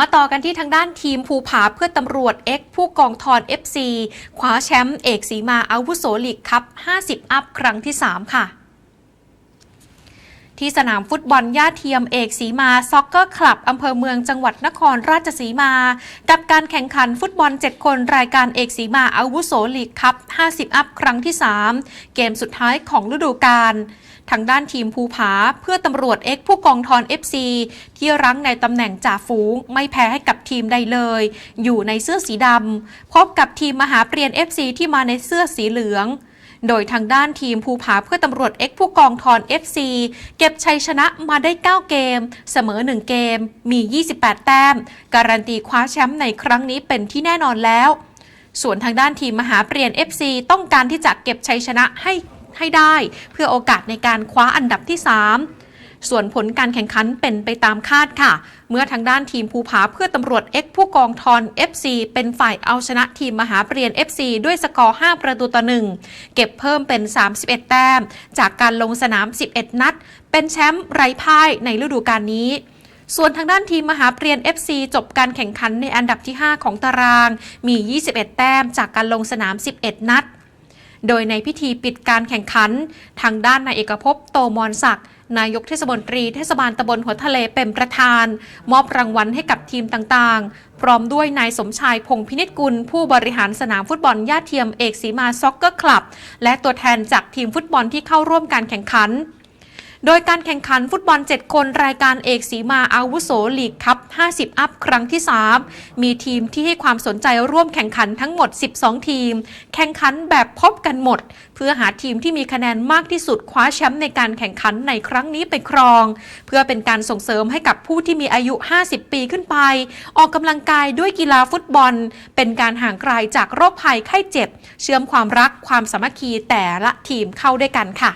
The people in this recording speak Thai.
มาต่อกันที่ทางด้านทีมภูผาเพื่อตำรวจ X ผู้กองทอน FC คว้าแชมป์เอกสีมาอาวุโสลีกครับ 50 อัพครั้งที่ 3 ค่ะ ที่สนามฟุตบอลย่าเทียมเอกสีมาซ็อกเกอร์คลับอำเภอเมืองจังหวัดนครราชสีมา กับการแข่งขันฟุตบอล 7 คนรายการเอกสีมาอาวุโสลีกคัพ 50 อัพครั้งที่ 3 เกมสุดท้ายของฤดูกาลทางด้านทีมภูผาเพื่อตำรวจ X ผู้กองทอน FC ที่รั้งในตำแหน่งจ่าฝูง ไม่แพ้ให้กับทีมใดเลย อยู่ในเสื้อสีดำพบกับทีมมหาเปรียน FC ที่มาในเสื้อสีเหลือง โดยทางด้านทีมภูผาเพื่อตำรวจ X ผู้กองทอน FC เก็บชัยชนะมาได้ 9 เกม เสมอ 1 เกม มี 28 แต้ม การันตีคว้าแชมป์ในครั้งนี้เป็นที่แน่นอนแล้ว ส่วนทางด้านทีมมหาเปลี่ยน FC ต้องการที่จะเก็บชัยชนะให้ให้ได้ เพื่อโอกาสในการคว้าอันดับที่ 3 ส่วนผลการแข่งขันเป็นไปตามคาดค่ะ เมื่อทางด้านทีมภูผาเพื่อตำรวจ X ผู้กองทอน FC เป็นฝ่ายเอาชนะทีมมหาเปลี่ยน FC ด้วยสกอร์ 5 ประตูต่อหนึ่งเก็บเพิ่มเป็น 31 แต้ม จากการลงสนาม 11 นัด เป็นแชมป์ไร้พ่ายในฤดูกาลนี้ส่วนทางด้านทีมมหาเปรียน FC จบการแข่งขันในอันดับที่ 5 ของตาราง มี 21 แต้มจากการลงสนาม 11 นัด โดยในพิธีปิดการแข่งขัน ทางด้านนายเอกภพโตมอนศักดิ์ นายกเทศมนตรีเทศบาลตำบลหัวทะเลเป็นประธาน มอบรางวัลให้กับทีมต่างๆ พร้อมด้วยนายสมชายพงษ์พินิจกุล ผู้บริหารสนามฟุตบอลย่าเทียมเอกสีมาซ็อกเกอร์คลับ และตัวแทนจากทีมฟุตบอลที่เข้าร่วมการแข่งขัน โดยการแข่งขันฟุตบอล 7 คนรายการเอกสีมาอาวุโสลีกคัพ 50 อัพครั้งที่ 3 มีทีมที่ให้ความสนใจร่วมแข่งขันทั้งหมด 12 ทีม แข่งขันแบบพบกันหมด เพื่อหาทีมที่มีคะแนนมากที่สุดคว้าแชมป์ในการแข่งขันในครั้งนี้ไปครอง เพื่อเป็นการส่งเสริมให้กับผู้ที่มีอายุ 50 ปีขึ้นไป ออกกำลังกายด้วยกีฬาฟุตบอล เป็นการห่างไกลจากโรคภัยไข้เจ็บ เชื่อมความรักความสามัคคีแต่ละทีมเข้าด้วยกันค่ะ